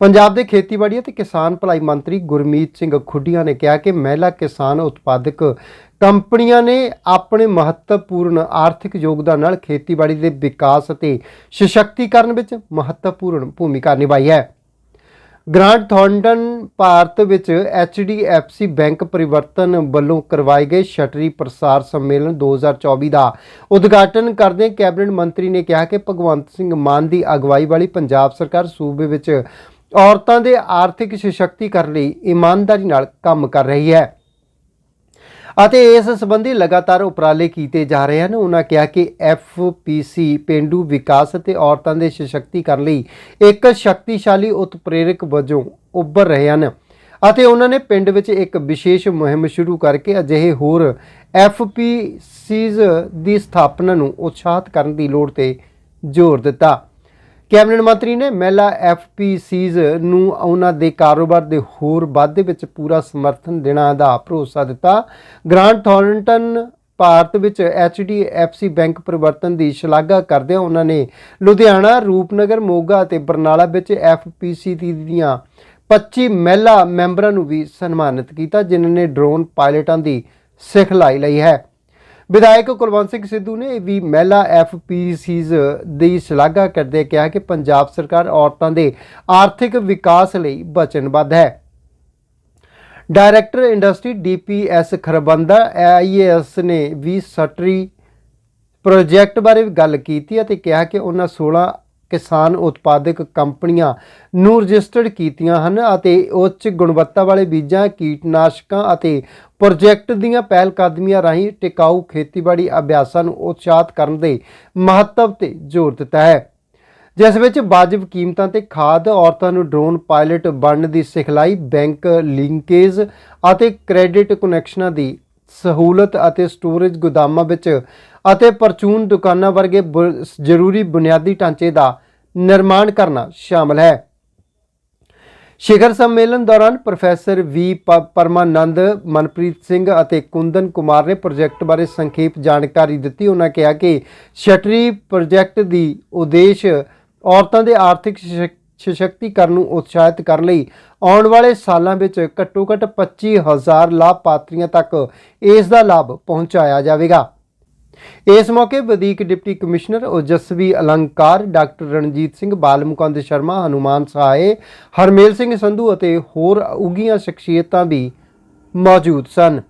ਪੰਜਾਬ ਦੇ ਖੇਤੀਬਾੜੀ ਅਤੇ ਕਿਸਾਨ ਭਲਾਈ ਮੰਤਰੀ ਗੁਰਮੀਤ ਸਿੰਘ ਖੁੱਡੀਆਂ ਨੇ ਕਿਹਾ ਕਿ ਮਹਿਲਾ ਕਿਸਾਨ ਉਤਪਾਦਕ ਕੰਪਨੀਆਂ ਨੇ ਆਪਣੇ ਮਹੱਤਵਪੂਰਨ ਆਰਥਿਕ ਯੋਗਦਾਨ ਨਾਲ ਖੇਤੀਬਾੜੀ ਦੇ ਵਿਕਾਸ ਅਤੇ ਸਸ਼ਕਤੀਕਰਨ ਵਿੱਚ ਮਹੱਤਵਪੂਰਨ ਭੂਮਿਕਾ ਨਿਭਾਈ ਹੈ। ਗ੍ਰਾਂਟ ਥੌਂਡਨ ਭਾਰਤ ਵਿੱਚ HDFC ਬੈਂਕ ਪਰਿਵਰਤਨ ਵੱਲੋਂ ਕਰਵਾਏ ਗਏ ਸ਼ਟਰੀ ਪ੍ਰਸਾਰ ਸੰਮੇਲਨ 2024 ਦਾ ਉਦਘਾਟਨ ਕਰਦੇ ਕੈਬਨਿਟ ਮੰਤਰੀ ਨੇ ਕਿਹਾ ਕਿ ਭਗਵੰਤ ਸਿੰਘ ਮਾਨ ਦੀ ਅਗਵਾਈ ਵਾਲੀ ਪੰਜਾਬ ਸਰਕਾਰ ਸੂਬੇ ਵਿੱਚ ਔਰਤਾਂ ਦੇ ਆਰਥਿਕ ਸਸ਼ਕਤੀਕਰਨ ਲਈ ਇਮਾਨਦਾਰੀ ਨਾਲ ਕੰਮ ਕਰ ਰਹੀ ਹੈ। ਅਤੇ ਇਸ ਸੰਬੰਧੀ ਲਗਾਤਾਰ ਉਪਰਾਲੇ ਕੀਤੇ ਜਾ ਰਹੇ ਹਨ। ਉਹਨਾਂ ਕਿਹਾ ਕਿ FPC ਪਿੰਡੂ ਵਿਕਾਸ ਅਤੇ ਔਰਤਾਂ ਦੇ ਸਸ਼ਕਤੀਕਰਨ ਲਈ ਇੱਕ ਸ਼ਕਤੀਸ਼ਾਲੀ ਉਤਪ੍ਰੇਰਕ ਵਜੋਂ ਉੱਭਰ ਰਹੇ ਹਨ। ਅਤੇ ਉਹਨਾਂ ਨੇ ਪਿੰਡ ਵਿੱਚ ਇੱਕ ਵਿਸ਼ੇਸ਼ ਮੁਹਿੰਮ ਸ਼ੁਰੂ ਕਰਕੇ ਅਜਿਹੇ ਹੋਰ FPCs ਦੀ ਸਥਾਪਨਾ ਨੂੰ ਉਤਸ਼ਾਹਿਤ ਕਰਨ ਦੀ ਲੋੜ ਤੇ ਜ਼ੋਰ ਦਿੱਤਾ। ਕੈਬਨਿਟ ਮੰਤਰੀ ਨੇ ਮਹਿਲਾ ਐਫਪੀਸੀਜ਼ ਨੂੰ ਉਹਨਾਂ ਦੇ ਕਾਰੋਬਾਰ ਦੇ ਹੋਰ ਵਾਧੇ ਵਿੱਚ ਪੂਰਾ ਸਮਰਥਨ ਦੇਣਾ ਦਾ ਭਰੋਸਾ ਦਿੱਤਾ। ਗ੍ਰਾਂਟ ਥੌਰਨਟਨ ਭਾਰਤ ਵਿੱਚ HDFC ਬੈਂਕ ਪਰਿਵਰਤਨ ਦੀ ਸ਼ਲਾਘਾ ਕਰਦਿਆਂ ਉਹਨਾਂ ਨੇ ਲੁਧਿਆਣਾ, ਰੂਪਨਗਰ, ਮੋਗਾ ਅਤੇ ਬਰਨਾਲਾ ਵਿੱਚ FPC ਦੀਆਂ 25 ਮਹਿਲਾ ਮੈਂਬਰਾਂ ਨੂੰ ਵੀ ਸਨਮਾਨਿਤ ਕੀਤਾ, ਜਿਨ੍ਹਾਂ ਨੇ ਡਰੋਨ ਪਾਇਲਟਾਂ ਦੀ ਸਿਖਲਾਈ ਲਈ ਹੈ। ਵਿਧਾਇਕ ਕੁਲਵੰਤ ਸਿੰਘ ਸਿੱਧੂ ਨੇ ਵੀ ਮਹਿਲਾ ਐਫਪੀਸੀਜ਼ ਦੀ ਸ਼ਲਾਘਾ ਕਰਦੇ ਕਿਹਾ ਕਿ ਪੰਜਾਬ ਸਰਕਾਰ ਔਰਤਾਂ ਦੇ ਆਰਥਿਕ ਵਿਕਾਸ ਲਈ ਵਚਨਬੱਧ ਹੈ। Director industry DPS Kharbanda IAS ਨੇ ਵੀ ਸਟਰੀ ਪ੍ਰੋਜੈਕਟ ਬਾਰੇ ਗੱਲ ਕੀਤੀ ਅਤੇ ਕਿਹਾ ਕਿ ਉਹਨਾਂ 16 ਕਿਸਾਨ ਉਤਪਾਦਕ ਕੰਪਨੀਆਂ ਨੂੰ ਰਜਿਸਟਰਡ ਕੀਤੀਆਂ ਹਨ ਅਤੇ ਉੱਚ ਗੁਣਵੱਤਾ ਵਾਲੇ ਬੀਜਾਂ, ਕੀਟਨਾਸ਼ਕਾਂ ਅਤੇ ਪ੍ਰੋਜੈਕਟ ਦੀਆਂ ਪਹਿਲ ਕਦਮੀਆਂ ਰਾਹੀਂ ਟਿਕਾਊ ਖੇਤੀਬਾੜੀ ਅਭਿਆਸਾਂ ਨੂੰ ਉਤਸ਼ਾਹਿਤ ਕਰਨ ਦੇ ਮਹੱਤਵ ਤੇ ਜ਼ੋਰ ਦਿੱਤਾ ਹੈ। ਜਿਸ ਵਿੱਚ ਵਾਜਬ ਕੀਮਤਾਂ ਤੇ ਖਾਦ, ਔਰਤਾਂ ਨੂੰ ਡਰੋਨ ਪਾਇਲਟ ਬਣਨ ਦੀ ਸਿਖਲਾਈ, ਬੈਂਕ ਲਿੰਕੇਜ ਅਤੇ ਕ੍ਰੈਡਿਟ ਕਨੈਕਸ਼ਨਾਂ ਦੀ ਸਹੂਲਤ ਅਤੇ ਸਟੋਰੇਜ ਗੋਦਾਮਾਂ ਵਿੱਚ ਅਤੇ ਪਰਚੂਨ ਦੁਕਾਨਾਂ ਵਰਗੇ ਬੁ- ਜ਼ਰੂਰੀ ਬੁਨਿਆਦੀ ਢਾਂਚੇ ਦਾ ਨਿਰਮਾਣ ਕਰਨਾ ਸ਼ਾਮਲ ਹੈ। ਸ਼ਿਖਰ ਸੰਮੇਲਨ ਦੌਰਾਨ ਪ੍ਰੋਫੈਸਰ ਵੀ ਪ- ਪਰਮਾਨੰਦ, ਮਨਪ੍ਰੀਤ ਸਿੰਘ ਅਤੇ ਕੁੰਦਨ ਕੁਮਾਰ ਨੇ ਪ੍ਰੋਜੈਕਟ ਬਾਰੇ ਸੰਖੇਪ ਜਾਣਕਾਰੀ ਦਿੱਤੀ। ਉਹਨਾਂ ਕਿਹਾ ਕਿ ਸ਼ਟਰੀ ਪ੍ਰੋਜੈਕਟ ਦੀ ਉਦੇਸ਼ ਔਰਤਾਂ ਦੇ ਆਰਥਿਕ ਸਸ਼ਕ- ਸਸ਼ਕਤੀਕਰਨ ਨੂੰ ਉਤਸ਼ਾਹਿਤ ਕਰਨ ਲਈ ਆਉਣ ਵਾਲੇ ਸਾਲਾਂ ਵਿੱਚ ਘੱਟੋ-ਘੱਟ 25000 ਲਾਭਪਾਤਰੀਆਂ ਤੱਕ ਇਸ ਦਾ ਲਾਭ ਪਹੁੰਚਾਇਆ ਜਾਵੇਗਾ। ਇਸ ਮੌਕੇ ਵਧੀਕ deputy commissioner Ojaswi Alankar, doctor Ranjit Singh, Balmukand Sharma, Hanuman Sahai, Harmel Singh Sandhu ਅਤੇ ਹੋਰ ਉਗੀਆਂ ਸ਼ਖਸੀਅਤਾਂ ਵੀ ਮੌਜੂਦ ਸਨ।